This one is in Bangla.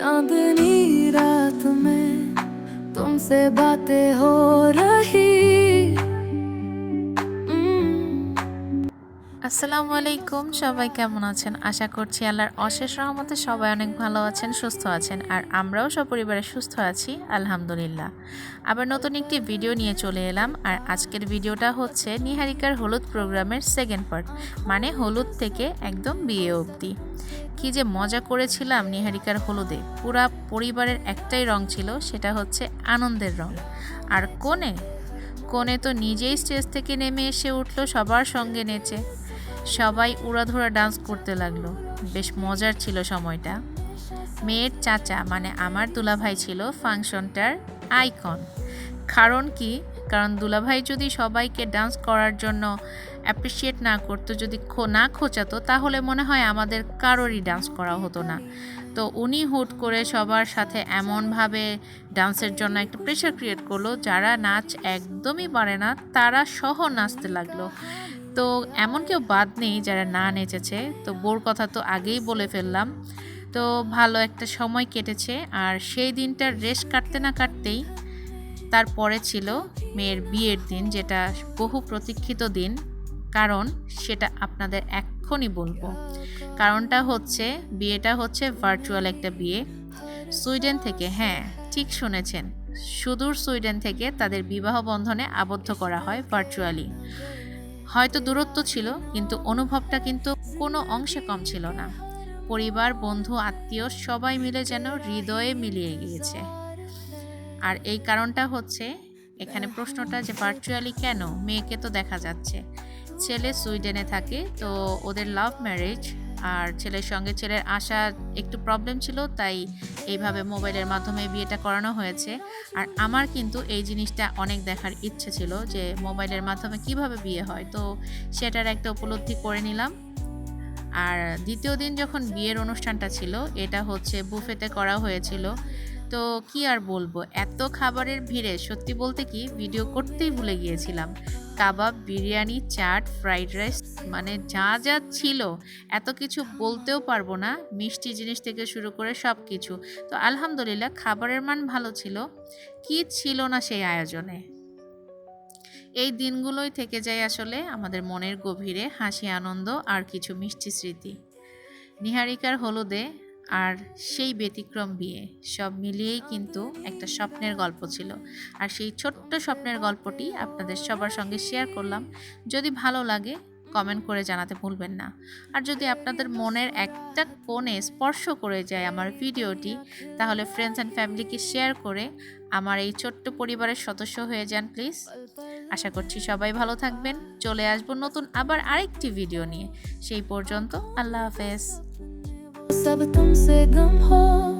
चांदनी रात में तुमसे बातें हो रही আসসালামু আলাইকুম, সবাই কেমন আছেন? আশা করছি আল্লাহর অশেষ রহমতে সবাই অনেক ভালো আছেন, সুস্থ আছেন, আর আমরাও সপরিবারে সুস্থ আছি, আলহামদুলিল্লাহ। আবার নতুন একটি ভিডিও নিয়ে চলে এলাম, আর আজকের ভিডিওটা হচ্ছে নিহারিকার হলুদ প্রোগ্রামের সেকেন্ড পার্ট মানে হলুদ থেকে একদম বিয়ে অবধি। কি যে মজা করেছিলাম নিহারিকার হলুদে, পুরা পরিবারের একটাই রং ছিল, সেটা হচ্ছে আনন্দের রং। আর কোণে? কোণে তো নিজেই স্টেজ থেকে নেমে এসে উঠল, সবার সঙ্গে নেচে। সবাই উড়াধুরা ডান্স করতে লাগল। বেশ মজার ছিল সময়টা। মেয়ের চাচা মানে আমার দুলাভাই ছিল ফাংশনটার আইকন। কারণ কি? কারণ দুলাভাই যদি সবাইকে ডান্স করার জন্য অ্যাপ্রিসিয়েট না করতো, যদি না খোঁচাতো, তাহলে মনে হয় আমাদের কারোরই ডান্স করা হতো না। তো উনি হুট করে সবার সাথে এমনভাবে ডান্সের জন্য একটা প্রেশার ক্রিয়েট করল, যারা নাচ একদমই পারে না, তারা সহ নাচতে লাগল। তো এমন কেউ বাদ নেই যারা না নেচেছে। তো বোর কথা তো আগেই বলে ফেললাম। তো ভালো একটা সময় কেটেছে আর সেই দিনটার রেশ কাটতে না কাটতেই তারপরে ছিল মেয়ের বিয়ের দিন, যেটা বহু প্রতীক্ষিত দিন। কারণ সেটা আপনাদের এক্ষুনি বলব। কারণটা হচ্ছে, বিয়েটা হচ্ছে ভার্চুয়াল একটা বিয়ে। সুইডেন থেকে হ্যাঁ ঠিক শুনেছেন। সুদূর সুইডেন থেকে তাদের বিবাহ বন্ধনে আবদ্ধ করা হয় ভার্চুয়ালি হয়তো দূরত্ব ছিল, কিন্তু অনুভবটা কিন্তু কোনো অংশে কম ছিল না। পরিবার, বন্ধু, আত্মীয় সবাই মিলে যেন হৃদয়ে মিলিয়ে গিয়েছে। আর এই কারণটা হচ্ছে, এখানে প্রশ্নটা যে ভার্চুয়ালি কেন? মেয়েকে তো দেখা যাচ্ছে। ছেলে সুইডেনে থাকে, তো ওদের লাভ ম্যারেজ আর ছেলের সঙ্গে ছেলের আসা একটু প্রবলেম ছিল, তাই এইভাবে মোবাইলের মাধ্যমে বিয়েটা করানো হয়েছে। আর আমার কিন্তু এই জিনিসটা অনেক দেখার ইচ্ছে ছিল যে মোবাইলের মাধ্যমে কীভাবে বিয়ে হয়, তো সেটার একটা উপলব্ধি করে নিলাম। আর দ্বিতীয় দিন যখন বিয়ের অনুষ্ঠানটা ছিল, এটা হচ্ছে বুফেতে করা হয়েছিল। তো কি আর বলব, এত খাবারের ভিড়ে সত্যি বলতে কি ভিডিও করতেই ভুলে গিয়েছিলাম। কাবাব, বিরিয়ানি, চাট, ফ্রাইড রাইস মানে যা যা ছিল, এত কিছু বলতেও পারব না, মিষ্টি জিনিস থেকে শুরু করে সব কিছু তো আলহামদুলিল্লাহ, খাবারের মান ভালো ছিল। কি ছিল না সেই আয়োজনে? এই দিনগুলোই থেকে যায় আসলে আমাদের মনের গভীরে হাসি, আনন্দ আর কিছু মিষ্টি স্মৃতি। নিহারিকার হলুদে আর সেই ব্যতিক্রম বিয়ে, সব মিলিয়েই কিন্তু একটা স্বপ্নের গল্প ছিল। আর সেই ছোট্ট স্বপ্নের গল্পটি আপনাদের সবার সঙ্গে শেয়ার করলাম। যদি ভালো লাগে, কমেন্ট করে জানাতে ভুলবেন না। আর যদি আপনাদের মনের একটা কোণে স্পর্শ করে যায় আমার ভিডিওটি, তাহলে ফ্রেন্ডস অ্যান্ড ফ্যামিলিকে শেয়ার করে আমার এই ছোট্ট পরিবারের সদস্য হয়ে যান প্লিজ আশা করছি সবাই ভালো থাকবেন। চলে আসব নতুন আবার আরেকটি ভিডিও নিয়ে। সেই পর্যন্ত আল্লাহ হাফেজ। सब तुमसे गम हो।